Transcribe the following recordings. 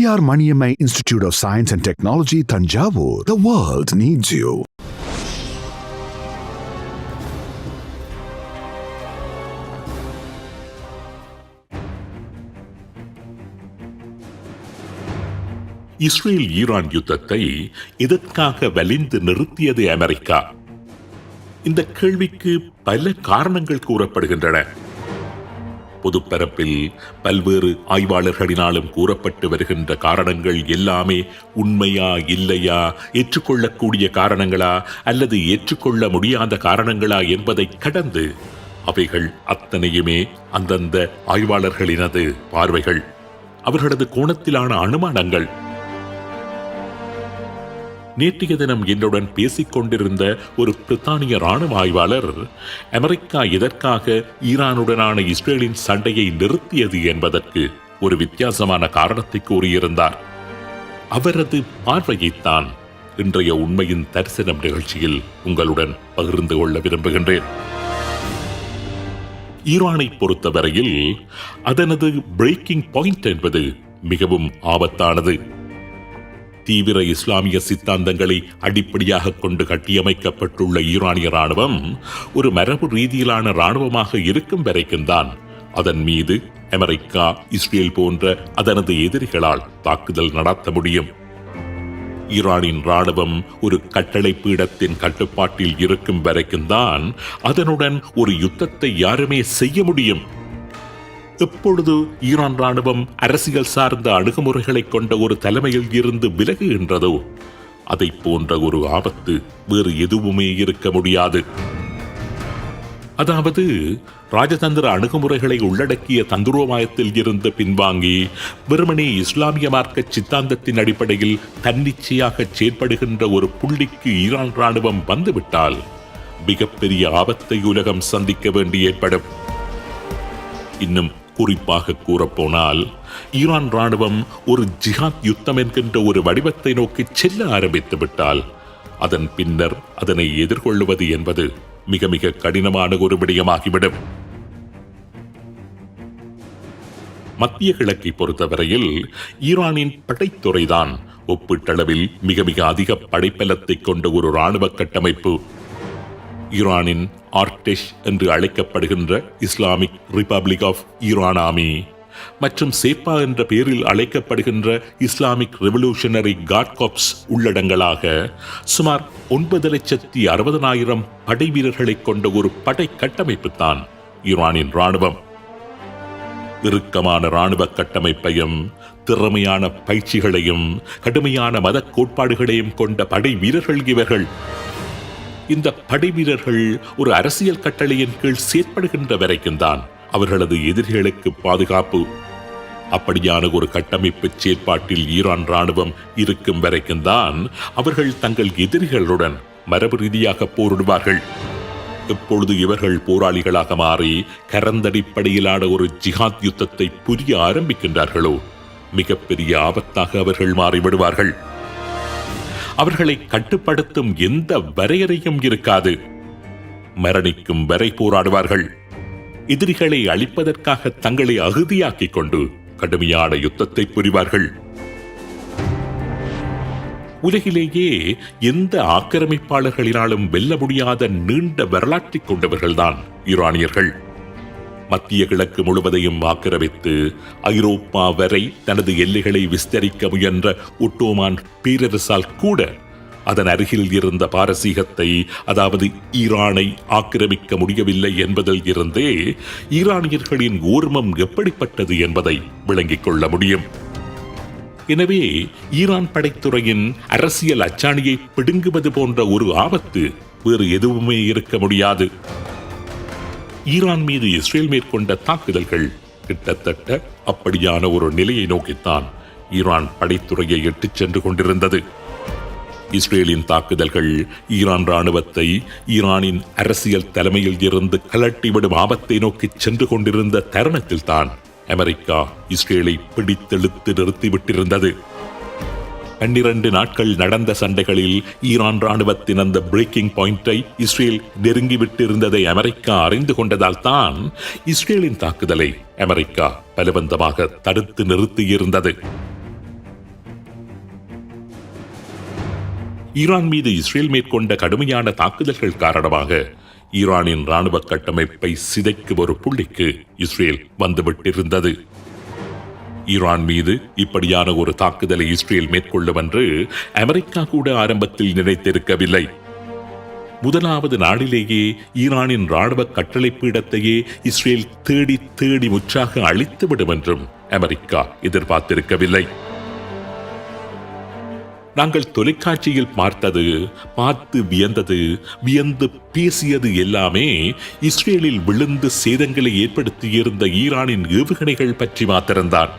Periyar Maniammai institute of science and technology Thanjavur the world needs you Israel Iran யுத்தத்தை எதற்காக வலிந்து நிறுத்தியது America. இந்த கேள்விக்கு பல காரணங்கள் கூறப்படுகின்றன. பொதுப்பரப்பில் பல்வேறு ஆய்வாளர்களினாலும் கூறப்பட்டு வருகின்ற காரணங்கள் எல்லாமே உண்மையா இல்லையா ஏற்றுக்கொள்ளக்கூடிய காரணங்களா அல்லது ஏற்றுக்கொள்ள முடியாத காரணங்களா என்பதை கடந்து அவைகள் அத்தனையுமே அந்தந்த ஆய்வாளர்களினது பார்வைகள். அவர்களது கோணத்திலான அனுமானங்கள் நேற்றைய தினம் என்னுடன் பேசிக் கொண்டிருந்த ஒரு பிரித்தானிய ராணுவ ஆய்வாளர் அமெரிக்கா எதற்காக ஈரானுடனான இஸ்ரேலின் சண்டையை நிறுத்தியது என்பதற்கு ஒரு வித்தியாசமான காரணத்தை கூறியிருந்தார். அவரது பார்வையைத்தான் இன்றைய உண்மையின் தரிசனம் நிகழ்ச்சியில் உங்களுடன் பகிர்ந்து கொள்ள விரும்புகின்றேன். ஈரானை பொறுத்தவரையில் அதனது பிரேக்கிங் பாயிண்ட் என்பது மிகவும் ஆபத்தானது. தீவிர இஸ்லாமிய சித்தாந்தங்களை அடிப்படையாக கொண்டு கட்டியமைக்கப்பட்டுள்ள ஈரானிய ராணுவம் ஒரு மரபு ரீதியிலான ராணுவமாக இருக்கும் வரைக்கும் தான் அதன் மீது அமெரிக்கா இஸ்ரேல் போன்ற அதனது எதிரிகளால் தாக்குதல் நடத்த முடியும். ஈரானின் ராணுவம் ஒரு கட்டளை பீடத்தின் கட்டுப்பாட்டில் இருக்கும் வரைக்கும் தான் அதனுடன் ஒரு யுத்தத்தை யாருமே செய்ய முடியும். எப்பொழுது ஈரான் ராணுவம் அரசியல் சார்ந்த அணுகுமுறைகளை கொண்ட ஒரு தலைமையில் இருந்து விலகுகின்றதோ அதை போன்ற ஒரு ஆபத்து வேறு எதுவுமே இருக்க முடியாது. அதாவது ராஜதந்திர அணுகுமுறைகளை உள்ளடக்கிய தந்துரோமாயத்தில் இருந்து பின்வாங்கி வெறுமனே இஸ்லாமிய மார்க்க சித்தாந்தத்தின் அடிப்படையில் தன்னிச்சையாக செயற்படுகின்ற ஒரு புள்ளிக்கு ஈரான் ராணுவம் வந்துவிட்டால் மிகப்பெரிய ஆபத்தை உலகம் சந்திக்க வேண்டி ஏற்படும். இன்னும் குறிப்பாக கூறப்போனால் ஈரான் ராணுவம் ஒரு ஜிஹாத் யுத்தம் என்கின்ற ஒரு வடிவத்தை நோக்கி செல்ல ஆரம்பித்து விட்டால் அதன் பின்னர் அதனை எதிர்கொள்வது என்பது மிக மிக கடினமான ஒரு விடயமாகிவிடும். மத்திய கிழக்கை பொறுத்தவரையில் ஈரானின் படைத்துறைதான் ஒப்பீட்டளவில் மிக மிக அதிக படைப்பலத்தை கொண்ட ஒரு ராணுவ கட்டமைப்பு. ஈரானின் ஆர்டெஷ் என்று அழைக்கப்படுகின்ற இஸ்லாமிக் ரிபப்ளிக் ஆஃப் ஈரான் ஆமி. மற்றும் சேப்பா என்ற பெயரில் அழைக்கப்படுகின்ற இஸ்லாமிக் ரெவல்யூஷனரி காட் காப்ஸ் உள்ளடங்களாக சுமார் ஒன்பது லட்சத்தி அறுபதனாயிரம் படை வீரர்களை கொண்ட ஒரு படை கட்டமைப்பு தான் ஈரானின் ராணுவம் இறுக்கமான ராணுவ கட்டமைப்பையும் திறமையான பயிற்சிகளையும் கடுமையான மத கோட்பாடுகளையும் கொண்ட படை வீரர்கள் இவர்கள் இந்த படை வீரர்கள் ஒரு அரசியல் கட்டளையின் கீழ் செயற்படுகின்ற வரைக்கும் தான் அவர்களது எதிரிகளுக்கு பாதுகாப்பு. அப்படியான ஒரு கட்டமைப்பு செயற்பாட்டில் ஈரான் ராணுவம் இருக்கும் வரைக்கும் தான் அவர்கள் தங்கள் எதிரிகளுடன் மரபு ரீதியாக போரிடுவார்கள். எப்பொழுது இவர்கள் போராளிகளாக மாறி கரந்தடிப்படையிலான ஒரு ஜிஹாத் யுத்தத்தை புரிய ஆரம்பிக்கின்றார்களோ? மிகப்பெரிய ஆபத்தாக அவர்கள் மாறிவிடுவார்கள். அவர்களை கட்டுப்படுத்தும் எந்த வரையறையும் இருக்காது. மரணிக்கும் வரை போராடுவார்கள். எதிரிகளை அழிப்பதற்காக தங்களை அகுதியாக்கிக் கொண்டு கடுமையான யுத்தத்தை புரிவார்கள். உலகிலேயே எந்த ஆக்கிரமிப்பாளர்களினாலும் வெல்ல முடியாத நீண்ட வரலாற்றை கொண்டவர்கள்தான் ஈரானியர்கள். மத்திய கிழக்கு முழுவதையும் ஆக்கிரமித்து ஐரோப்பா வரை தனது எல்லைகளை விஸ்தரிக்க முயன்ற ஒட்டோமான் பேரரசால் கூட அதன் அருகில் இருந்த பாரசீகத்தை அதாவது ஈரானை ஆக்கிரமிக்க முடியவில்லை என்பதில் இருந்தே ஈரானியர்களின் ஓர்மம் எப்படிப்பட்டது என்பதை விளங்கிக் கொள்ள முடியும். எனவே ஈரான் படைத்துறையின் அரசியல் அச்சாணியை பிடுங்குவது போன்ற ஒரு ஆபத்து வேறு எதுவுமே இருக்க முடியாது. ஈரான் மீது இஸ்ரேல் மேற்கொண்ட தாக்குதல்கள் கிட்டத்தட்ட அப்படியான ஒரு நிலையை நோக்கித்தான் ஈரான் படைத்துறையை எட்டுச் சென்று கொண்டிருந்தது. இஸ்ரேலின் தாக்குதல்கள் ஈரான் ராணுவத்தை ஈரானின் அரசியல் தலைமையில் இருந்து கலட்டிவிடும் ஆபத்தை நோக்கி சென்று கொண்டிருந்த தருணத்தில்தான் அமெரிக்கா இஸ்ரேலை பிடித்தெழுத்து நிறுத்திவிட்டிருந்தது. பன்னிரண்டு நாட்கள் நடந்த சண்டைகளில் ஈரான் ராணுவத்தின் அந்த பிரேக்கிங் பாயிண்டை இஸ்ரேல் நெருங்கிவிட்டிருந்ததை அமெரிக்கா அறிந்து கொண்டதால் தான் இஸ்ரேலின் தாக்குதலை அமெரிக்கா பலவந்தமாக தடுத்து நிறுத்தியிருந்தது. ஈரான் மீது இஸ்ரேல் மேற்கொண்ட கடுமையான தாக்குதல்கள் காரணமாக ஈரானின் ராணுவ கட்டமைப்பை சிதைக்கும் ஒரு புள்ளிக்கு இஸ்ரேல் வந்துவிட்டிருந்தது. ஈரான் மீது இப்படியான ஒரு தாக்குதலை இஸ்ரேல் மேற்கொள்ளும் என்று அமெரிக்கா கூட ஆரம்பத்தில் நினைத்திருக்கவில்லை. முதலாவது நாளிலேயே ஈரானின் ராணுவ கட்டளை பீடத்தையே இஸ்ரேல் தேடி தேடி முற்றாக அழித்துவிடும் என்றும் அமெரிக்கா எதிர்பார்த்திருக்கவில்லை. நாங்கள் தொலைக்காட்சியில் பார்த்தது பார்த்து வியந்தது வியந்து பேசியது எல்லாமே இஸ்ரேலில் விழுந்து சேதங்களை ஏற்படுத்தியிருந்த ஈரானின் ஏவுகணைகள் பற்றி மாத்திரம்தான்.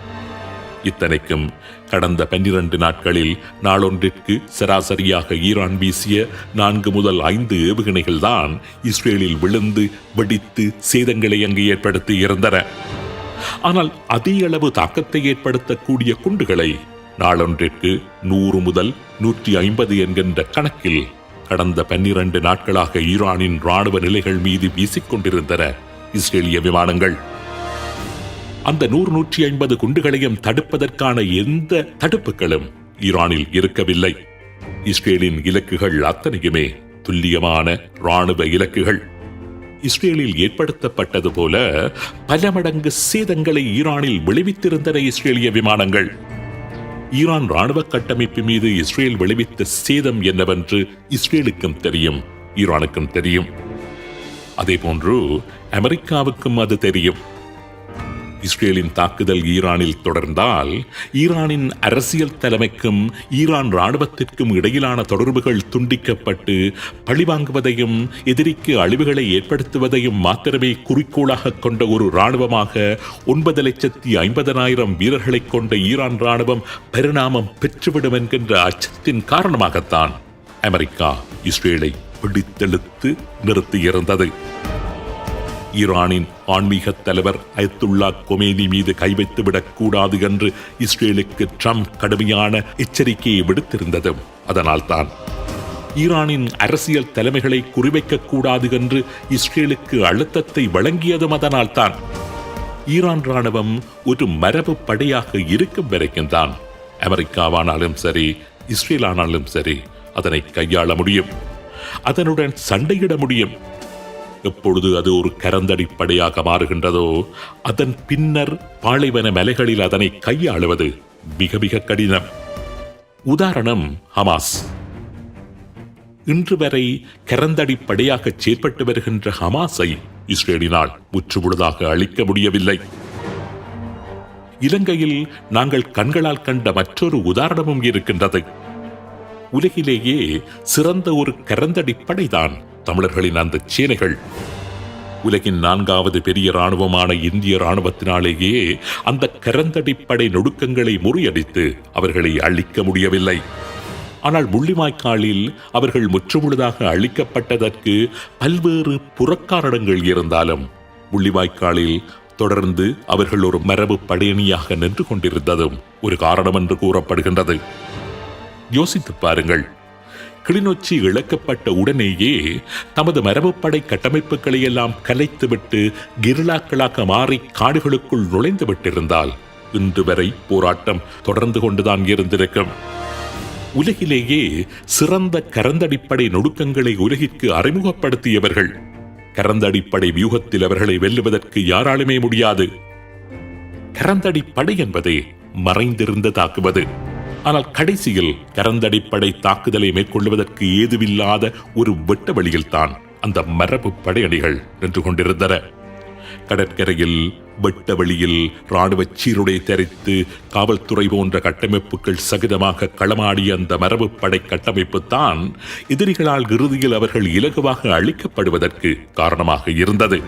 இத்தனைக்கும் கடந்த பன்னிரண்டு நாட்களில் நாளொன்றிற்கு சராசரியாக ஈரான் வீசிய நான்கு முதல் ஐந்து ஏவுகணைகள் தான் இஸ்ரேலில் விழுந்து வெடித்து சேதங்களை அங்கு ஏற்படுத்தி இருந்தன. ஆனால் அதே அளவு தாக்கத்தை ஏற்படுத்தக்கூடிய குண்டுகளை நாளொன்றிற்கு நூறு முதல் நூற்றி ஐம்பது என்கின்ற கணக்கில் கடந்த பன்னிரண்டு நாட்களாக ஈரானின் ராணுவ நிலைகள் மீது வீசிக்கொண்டிருந்தன இஸ்ரேலிய விமானங்கள். அந்த நூறு நூற்றி ஐம்பது குண்டுகளையும் தடுப்பதற்கான எந்த தடுப்புகளும் ஈரானில் இருக்கவில்லை. இஸ்ரேலின் இலக்குகள் அத்தனையுமே துல்லியமான ராணுவ இலக்குகள். இஸ்ரேலில் ஏற்படுத்தப்பட்டது போல பல மடங்கு சேதங்களை ஈரானில் விளைவித்திருந்தன இஸ்ரேலிய விமானங்கள். ஈரான் ராணுவ கட்டமைப்பு மீது இஸ்ரேல் விளைவித்த சேதம் என்னவென்று இஸ்ரேலுக்கும் தெரியும் ஈரானுக்கும் தெரியும். அதே போன்று அமெரிக்காவுக்கும் அது தெரியும். இஸ்ரேலின் தாக்குதல் ஈரானில் தொடர்ந்தால் ஈரானின் அரசியல் தலைமைக்கும் ஈரான் ராணுவத்திற்கும் இடையிலான தொடர்புகள் துண்டிக்கப்பட்டு பழிவாங்குவதையும் எதிரிக்கு அழிவுகளை ஏற்படுத்துவதையும் மாத்திரமே குறிக்கோளாக கொண்ட ஒரு ராணுவமாக ஒன்பது லட்சத்தி ஐம்பதனாயிரம் வீரர்களை கொண்ட ஈரான் ராணுவம் பரிணாமம் பெற்றுவிடும் என்கின்ற அச்சத்தின் காரணமாகத்தான் அமெரிக்கா இஸ்ரேலை பிடித்தெழுத்து நிறுத்தியிருந்தது. ஈரானின் ஆன்மீக தலைவர் அயத்துல்லா கொமேனி மீது கை வைத்து என்று இஸ்ரேலுக்கு ட்ரம்ப் கடுமையான எச்சரிக்கையை விடுத்திருந்ததும் அதனால்தான் ஈரானின் அரசியல் தலைமைகளை குறிவைக்க கூடாது என்று இஸ்ரேலுக்கு அழுத்தத்தை வழங்கியதும் அதனால்தான். ஈரான் ராணுவம் ஒரு மரபு படையாக இருக்கும் வரைக்கும் தான் அமெரிக்காவானாலும் சரி இஸ்ரேலானாலும் சரி அதனை கையாள முடியும். அதனுடன் சண்டையிட முடியும். எப்பொழுது அது ஒரு கரந்தடி படையாக மாறுகின்றதோ அதன் பின்னர் பாலைவன மலைகளில் அதனை கையாளுவது மிக மிக கடினம். உதாரணம் ஹமாஸ். இன்று வரை கரந்தடி படையாக செயற்பட்டு வருகின்ற ஹமாஸை இஸ்ரேலினால் முற்றுமுழுதாக அழிக்க முடியவில்லை. இலங்கையில் நாங்கள் கண்களால் கண்ட மற்றொரு உதாரணமும் இருக்கின்றது. உலகிலேயே சிறந்த ஒரு கரந்தடிப்படைதான் தமிழர்களின் அந்த சேனைகள் உலகின் நான்காவது பெரிய ராணுவமான இந்திய ராணுவத்தினாலேயே அந்த கரந்தடிப்படை நொடுக்கங்களை முறியடித்து அவர்களை அழிக்க முடியவில்லை. ஆனால் முள்ளிவாய்க்காலில் அவர்கள் முற்றுமுழுதாக அழிக்கப்பட்டதற்கு பல்வேறு புறக்காரணங்கள் இருந்தாலும் முள்ளிவாய்க்காலில் தொடர்ந்து அவர்கள் ஒரு மரபு படையணியாக நின்று கொண்டிருந்ததும் ஒரு காரணம் என்று கூறப்படுகின்றது. யோசித்துப் பாருங்கள் கிளிநொச்சி இழக்கப்பட்ட உடனேயே தமது மரபுப்படை கட்டமைப்புகளை எல்லாம் கலைத்துவிட்டு கிரிலாக்களாக மாறி காடுகளுக்குள் நுழைந்து விட்டிருந்தால் இன்று வரை போராட்டம் தொடர்ந்து கொண்டுதான் இருந்திருக்கும். உலகிலேயே சிறந்த கரந்தடிப்படை நொடுக்கங்களை உலகிற்கு அறிமுகப்படுத்தியவர்கள். கரந்தடிப்படை வியூகத்தில் அவர்களை வெல்லுவதற்கு யாராலுமே முடியாது. கரந்தடிப்படை என்பதே மறைந்திருந்து தாக்குவது ஆனால் கடைசியில் கரந்தடிப்படை தாக்குதலை மேற்கொள்வதற்கு ஏதுவில்லாத ஒரு வெட்ட வழியில்தான் அந்த மரபு படையணிகள் நின்று கொண்டிருந்தன. கடற்கரையில் வெட்ட வழியில் ராணுவ சீருடை தரித்து காவல்துறை போன்ற கட்டமைப்புகள் சகிதமாக களமாடிய அந்த மரபு படை கட்டமைப்பு தான் எதிரிகளால் இறுதியில் அவர்கள் இலகுவாக அழிக்கப்படுவதற்கு காரணமாக இருந்தது.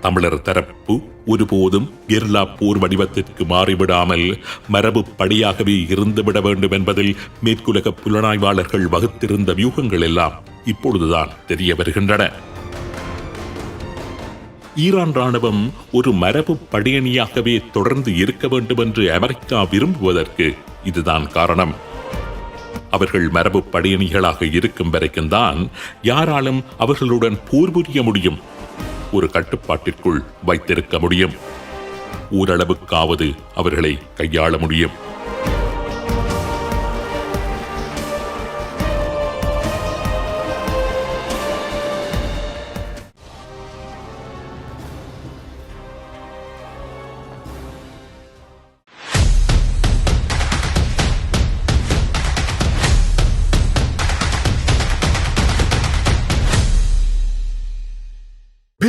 தமிழர் தரப்பு ஒருபோதும் கெர்லா போர் வடிவத்திற்கு மாறிவிடாமல் மரபு படியாகவே இருந்துவிட வேண்டும் என்பதில் மேற்குலக புலனாய்வாளர்கள் வகுத்திருந்த வியூகங்கள் எல்லாம் இப்பொழுதுதான் தெரிய வருகின்றன. ஈரான் ராணுவம் ஒரு மரபு படையணியாகவே தொடர்ந்து இருக்க வேண்டும் என்று அமெரிக்கா விரும்புவதற்கு இதுதான் காரணம். அவர்கள் மரபு படையணிகளாக இருக்கும் வரைக்கும் தான் யாராலும் அவர்களுடன் போர் புரிய முடியும். ஒரு கட்டுப்பாட்டிற்குள் வைத்திருக்க முடியும். ஓரளவுக்காவது அவர்களை கையாள முடியும்.